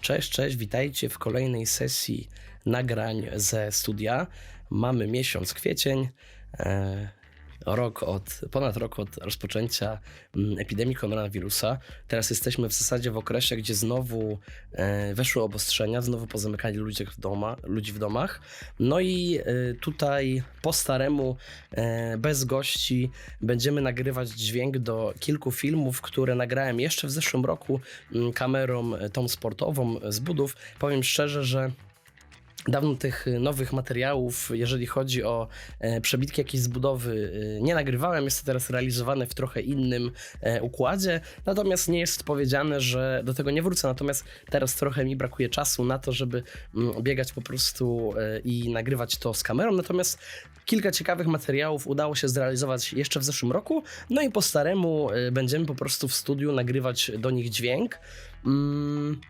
Cześć, cześć, witajcie w kolejnej sesji nagrań ze studia. Mamy miesiąc kwiecień, e, rok od, ponad rok od rozpoczęcia mm, epidemii koronawirusa. Teraz jesteśmy w zasadzie w okresie, gdzie znowu e, weszły obostrzenia, znowu pozamykali ludzi w, doma, ludzi w domach. No i e, tutaj po staremu, e, bez gości, będziemy nagrywać dźwięk do kilku filmów, które nagrałem jeszcze w zeszłym roku mm, kamerą tą sportową z budów. Powiem szczerze, że Dawno tych y, nowych materiałów, jeżeli chodzi o e, przebitki jakiejś z budowy, e, nie nagrywałem. Jest to teraz realizowane w trochę innym e, układzie. Natomiast nie jest powiedziane, że do tego nie wrócę. Natomiast teraz trochę mi brakuje czasu na to, żeby mm, biegać po prostu e, i nagrywać to z kamerą. Natomiast kilka ciekawych materiałów udało się zrealizować jeszcze w zeszłym roku. No i po staremu będziemy po prostu w studiu nagrywać do nich dźwięk. Mm,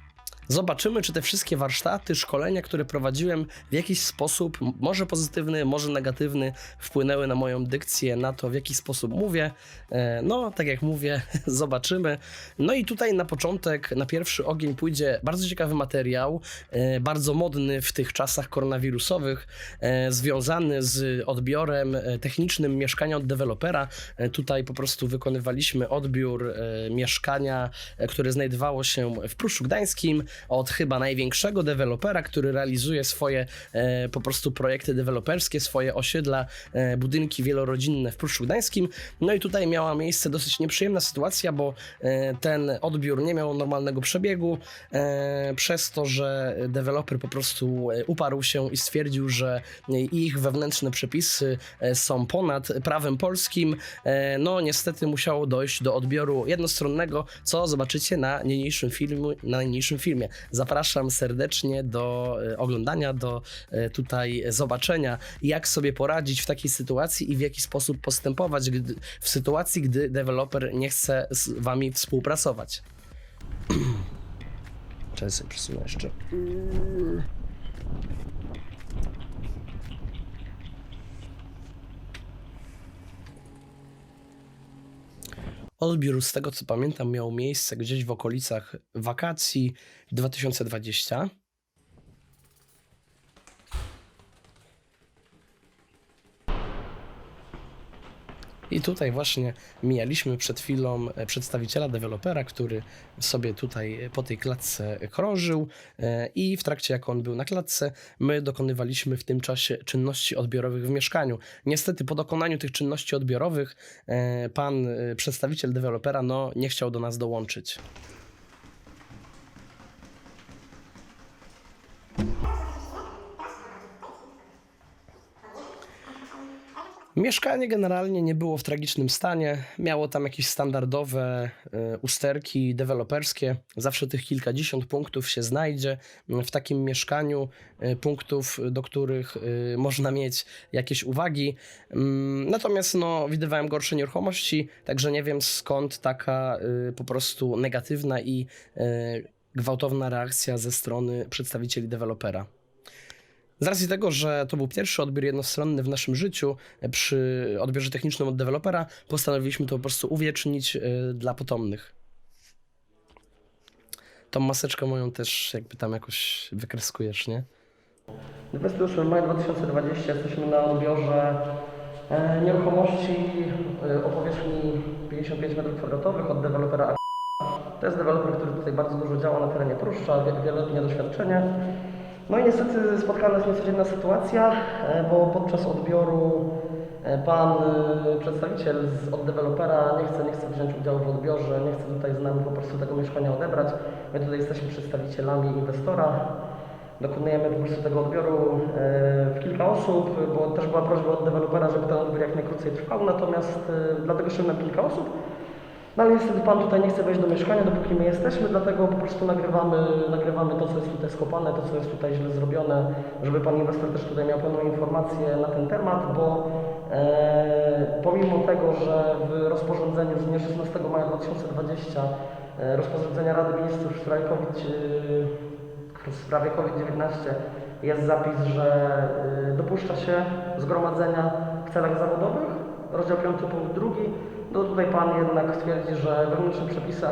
Zobaczymy, czy te wszystkie warsztaty, szkolenia, które prowadziłem, w jakiś sposób, może pozytywny, może negatywny, wpłynęły na moją dykcję, na to, w jaki sposób mówię. E, No, tak jak mówię, zobaczymy. No i tutaj na początek, na pierwszy ogień pójdzie bardzo ciekawy materiał, e, bardzo modny w tych czasach koronawirusowych, e, związany z odbiorem technicznym mieszkania od dewelopera. Tutaj po prostu wykonywaliśmy odbiór mieszkania, które znajdowało się w Pruszczu Gdańskim od chyba największego dewelopera, który realizuje swoje e, po prostu projekty deweloperskie, swoje osiedla, e, budynki wielorodzinne w Pruszczu Gdańskim. No i tutaj miała miejsce dosyć nieprzyjemna sytuacja, bo e, ten odbiór nie miał normalnego przebiegu, e, przez to, że deweloper po prostu e, uparł się i stwierdził, że ich wewnętrzne przepisy e, są ponad prawem polskim. E, No niestety musiało dojść do odbioru jednostronnego, co zobaczycie na niniejszym, filmu, na niniejszym filmie. Zapraszam serdecznie do e, oglądania, do e, tutaj zobaczenia, jak sobie poradzić w takiej sytuacji i w jaki sposób postępować gdy, w sytuacji, gdy deweloper nie chce z wami współpracować. Sobie przesunę jeszcze. Odbiór, z tego co pamiętam, miał miejsce gdzieś w okolicach wakacji 2020. I tutaj właśnie mijaliśmy przed chwilą e, przedstawiciela dewelopera, który sobie tutaj e, po tej klatce krążył e, i w trakcie jak on był na klatce, my dokonywaliśmy w tym czasie czynności odbiorowych w mieszkaniu. Niestety po dokonaniu tych czynności odbiorowych pan przedstawiciel dewelopera no, nie chciał do nas dołączyć. Mieszkanie generalnie nie było w tragicznym stanie. Miało tam jakieś standardowe e, usterki deweloperskie. Zawsze tych kilkadziesiąt punktów się znajdzie w takim mieszkaniu, e, punktów, do których e, można mieć jakieś uwagi. Mm, Natomiast no, widywałem gorsze nieruchomości, także nie wiem skąd taka po prostu negatywna i gwałtowna reakcja ze strony przedstawicieli dewelopera. Z racji tego, że to był pierwszy odbiór jednostronny w naszym życiu e, przy odbiorze technicznym od dewelopera, postanowiliśmy to po prostu uwiecznić y, dla potomnych. Tą maseczkę moją też jakby tam jakoś wykreskujesz, nie? 28 maja 2020 jesteśmy na odbiorze e, nieruchomości e, o powierzchni 55 m2 od dewelopera to jest deweloper, który tutaj bardzo dużo działa na terenie Pruszcza, wie- wieloletnie doświadczenie. No i niestety spotkała nas niecodzienna sytuacja, e, bo podczas odbioru e, pan e, przedstawiciel z, od dewelopera nie chce, nie chce wziąć udziału w odbiorze, nie chce tutaj z nami po prostu tego mieszkania odebrać. My tutaj jesteśmy przedstawicielami inwestora. Dokonujemy po prostu tego odbioru w kilka osób, bo też była prośba od dewelopera, żeby ten odbiór jak najkrócej trwał, natomiast dlatego ściągnąłem kilka osób. No ale niestety Pan tutaj nie chce wejść do mieszkania, dopóki my jesteśmy, dlatego po prostu nagrywamy, nagrywamy to, co jest tutaj skopane, to, co jest tutaj źle zrobione, żeby Pan inwestor też tutaj miał pełną informację na ten temat, bo e, pomimo tego, że w rozporządzeniu z dnia 16 maja 2020 e, rozporządzenia Rady Ministrów w sprawie COVID, e, w sprawie COVID-19 jest zapis, że e, dopuszcza się zgromadzenia w celach zawodowych, rozdział 5 punkt 2, no tutaj Pan jednak stwierdzi, że wewnętrzne przepisy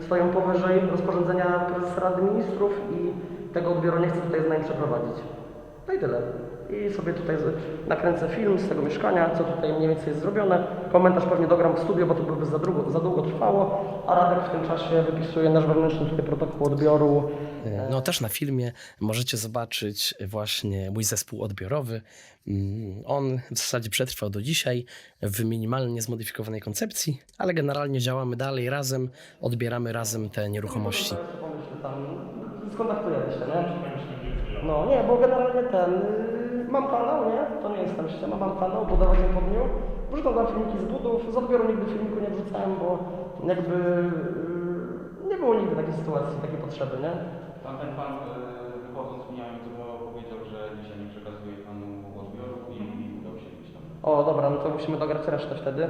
stoją powyżej rozporządzenia prezesa Rady Ministrów i tego odbioru nie chcę tutaj z nami przeprowadzić. No i tyle. I sobie tutaj nakręcę film z tego mieszkania, co tutaj mniej więcej jest zrobione. Komentarz pewnie dogram w studio, bo to by za długo, za długo trwało, a Radek w tym czasie wypisuje nasz wewnętrzny tutaj protokół odbioru. No też na filmie możecie zobaczyć właśnie mój zespół odbiorowy. Mm, On w zasadzie przetrwał do dzisiaj w minimalnie zmodyfikowanej koncepcji, ale generalnie działamy dalej razem, odbieramy razem te nieruchomości. Skontaktujemy się, nie? No nie, bo generalnie ten, y, mam kanał, nie? To nie jest tam ściema, mam kanał, budowa dzień po dniu. Wrzucam tam filmiki z budów, z odbioru nigdy filmiku nie wrzucałem, bo jakby y, nie było nigdy takiej sytuacji, takiej potrzeby, nie? Tamten pan e, wychodząc mijając powiedział, że dzisiaj nie przekazuje panu odbioru i udał się gdzieś tam. O, dobra, no to musimy dograć resztę wtedy.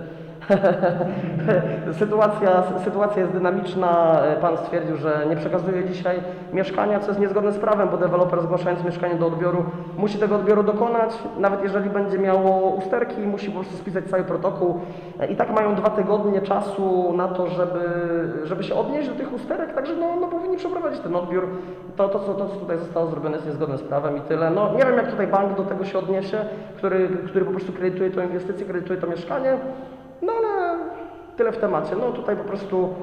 sytuacja, sytuacja jest dynamiczna. Pan stwierdził, że nie przekazuje dzisiaj mieszkania, co jest niezgodne z prawem, bo deweloper zgłaszając mieszkanie do odbioru musi tego odbioru dokonać. Nawet jeżeli będzie miało usterki, musi po prostu spisać cały protokół. I tak mają dwa tygodnie czasu na to, żeby, żeby się odnieść do tych usterek, także no, no powinni przeprowadzić ten odbiór. To, to, co, to, co tutaj zostało zrobione jest niezgodne z prawem i tyle. No nie wiem, jak tutaj bank do tego się odniesie, który, który po prostu kredytuje tą inwestycję, kredytuje to mieszkanie. No ale tyle w temacie. No tutaj po prostu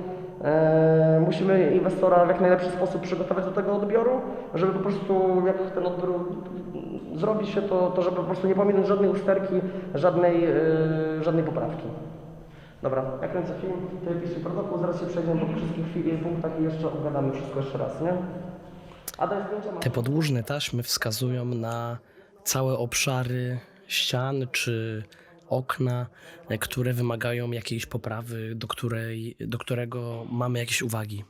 e, musimy inwestora w jak najlepszy sposób przygotować do tego odbioru, żeby po prostu jak ten odbiór zrobi się, to, to żeby po prostu nie pominąć żadnej usterki, żadnej, e, żadnej poprawki. Dobra, jak kręcę film, to wypisuj protokół, zaraz się przejdziemy po wszystkich fi- punktach i jeszcze obgadamy wszystko jeszcze raz, nie? Te podłużne taśmy wskazują na całe obszary ścian czy okna, które wymagają jakiejś poprawy, do, której, do którego mamy jakieś uwagi.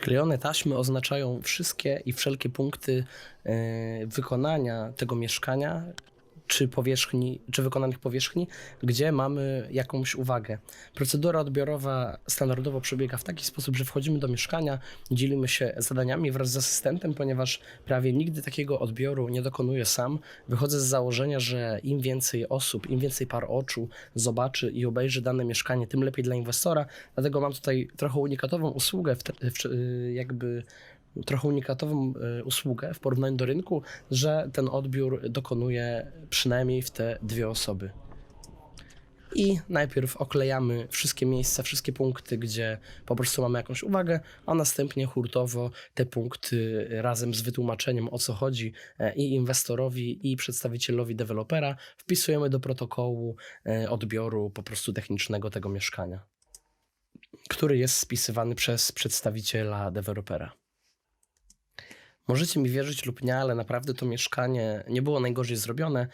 Przyklejone taśmy oznaczają wszystkie i wszelkie punkty e, wykonania tego mieszkania czy powierzchni, czy wykonanych powierzchni, gdzie mamy jakąś uwagę. Procedura odbiorowa standardowo przebiega w taki sposób, że wchodzimy do mieszkania, dzielimy się zadaniami wraz z asystentem, ponieważ prawie nigdy takiego odbioru nie dokonuję sam. Wychodzę z założenia, że im więcej osób, im więcej par oczu zobaczy i obejrzy dane mieszkanie, tym lepiej dla inwestora. Dlatego mam tutaj trochę unikatową usługę, w, w, w, jakby trochę unikatową y, usługę w porównaniu do rynku, że ten odbiór dokonuje przynajmniej w te dwie osoby. I najpierw oklejamy wszystkie miejsca, wszystkie punkty, gdzie po prostu mamy jakąś uwagę, a następnie hurtowo te punkty razem z wytłumaczeniem o co chodzi e, i inwestorowi, i przedstawicielowi dewelopera wpisujemy do protokołu e, odbioru po prostu technicznego tego mieszkania, który jest spisywany przez przedstawiciela dewelopera. Możecie mi wierzyć lub nie, ale naprawdę to mieszkanie nie było najgorzej zrobione.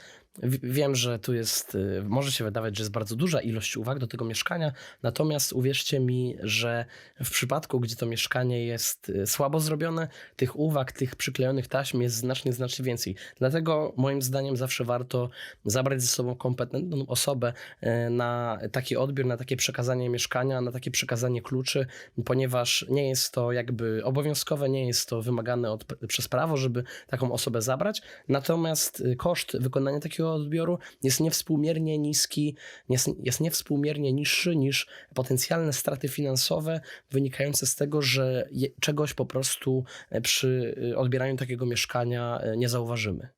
Wiem, że tu jest, y, może się wydawać, że jest bardzo duża ilość uwag do tego mieszkania, natomiast uwierzcie mi, że w przypadku, gdzie to mieszkanie jest y, słabo zrobione, tych uwag, tych przyklejonych taśm jest znacznie, znacznie więcej. Dlatego moim zdaniem zawsze warto zabrać ze sobą kompetentną osobę y, na taki odbiór, na takie przekazanie mieszkania, na takie przekazanie kluczy, ponieważ nie jest to jakby obowiązkowe, nie jest to wymagane od, przez prawo, żeby taką osobę zabrać. Natomiast koszt wykonania takiego odbioru jest niewspółmiernie niski, jest, jest niewspółmiernie niższy niż potencjalne straty finansowe wynikające z tego, że je, czegoś po prostu e, przy y, odbieraniu takiego mieszkania e, nie zauważymy.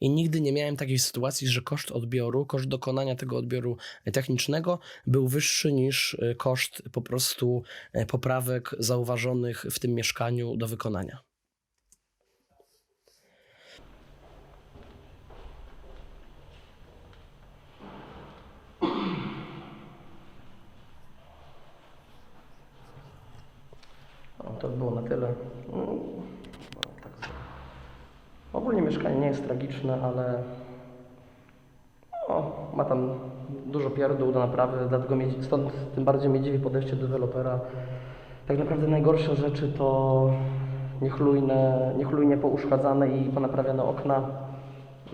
I nigdy nie miałem takiej sytuacji, że koszt odbioru, koszt dokonania tego odbioru technicznego był wyższy niż e, koszt po prostu e, poprawek zauważonych w tym mieszkaniu do wykonania. To by było na tyle. No, tak Ogólnie mieszkanie nie jest tragiczne, ale no, ma tam dużo pierdół do naprawy, dlatego mnie, stąd tym bardziej mnie dziwi podejście dewelopera. Tak naprawdę najgorsze rzeczy to, niechlujne, niechlujnie pouszkadzane i ponaprawiane okna.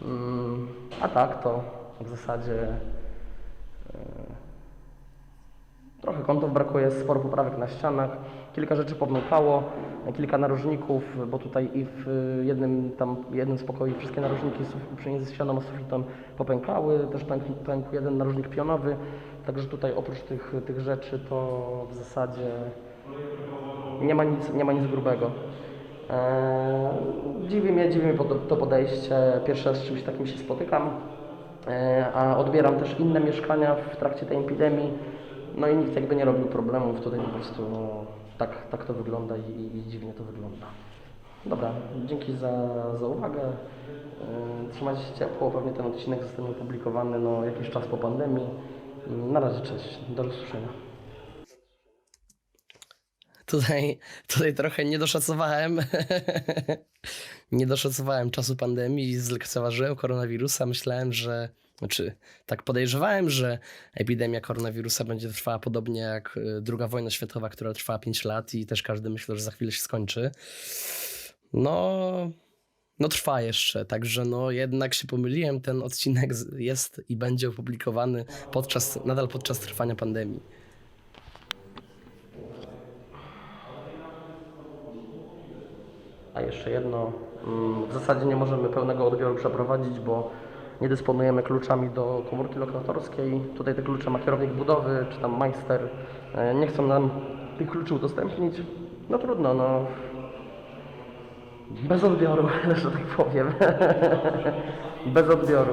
Mm, A tak to w zasadzie e, trochę kątów brakuje, sporo poprawek na ścianach, kilka rzeczy pomykało, kilka narożników, bo tutaj i w jednym tam jednym z pokoi wszystkie narożniki pomiędzy ścianą a sufitem popękały, też pękł, pękł jeden narożnik pionowy, także tutaj oprócz tych, tych rzeczy to w zasadzie nie ma nic, nie ma nic grubego. Eee, dziwi mnie, dziwi mnie to podejście. Pierwszy raz z czymś takim się spotykam, eee, a odbieram też inne mieszkania w trakcie tej epidemii. No i nikt jakby nie robił problemów. Tutaj po prostu tak, tak to wygląda i, i dziwnie to wygląda. Dobra, dzięki za, za uwagę. Eee, Trzymajcie się ciepło, pewnie ten odcinek zostanie opublikowany no, jakiś czas po pandemii. Na razie, cześć, do usłyszenia. Tutaj, tutaj trochę nie doszacowałem. nie doszacowałem czasu pandemii i zlekceważyłem koronawirusa. Myślałem, że. Znaczy, tak podejrzewałem, że epidemia koronawirusa będzie trwała podobnie jak y, druga wojna światowa, która trwała 5 lat i też każdy myślał, że za chwilę się skończy. No, no trwa jeszcze, także no jednak się pomyliłem. Ten odcinek jest i będzie opublikowany podczas, nadal podczas trwania pandemii. A jeszcze jedno, mm, w zasadzie nie możemy pełnego odbioru przeprowadzić, bo nie dysponujemy kluczami do komórki lokatorskiej. Tutaj te klucze ma kierownik budowy, czy tam majster. E, Nie chcą nam tych kluczy udostępnić. No trudno, no. Bez odbioru, że tak powiem. Bez odbioru.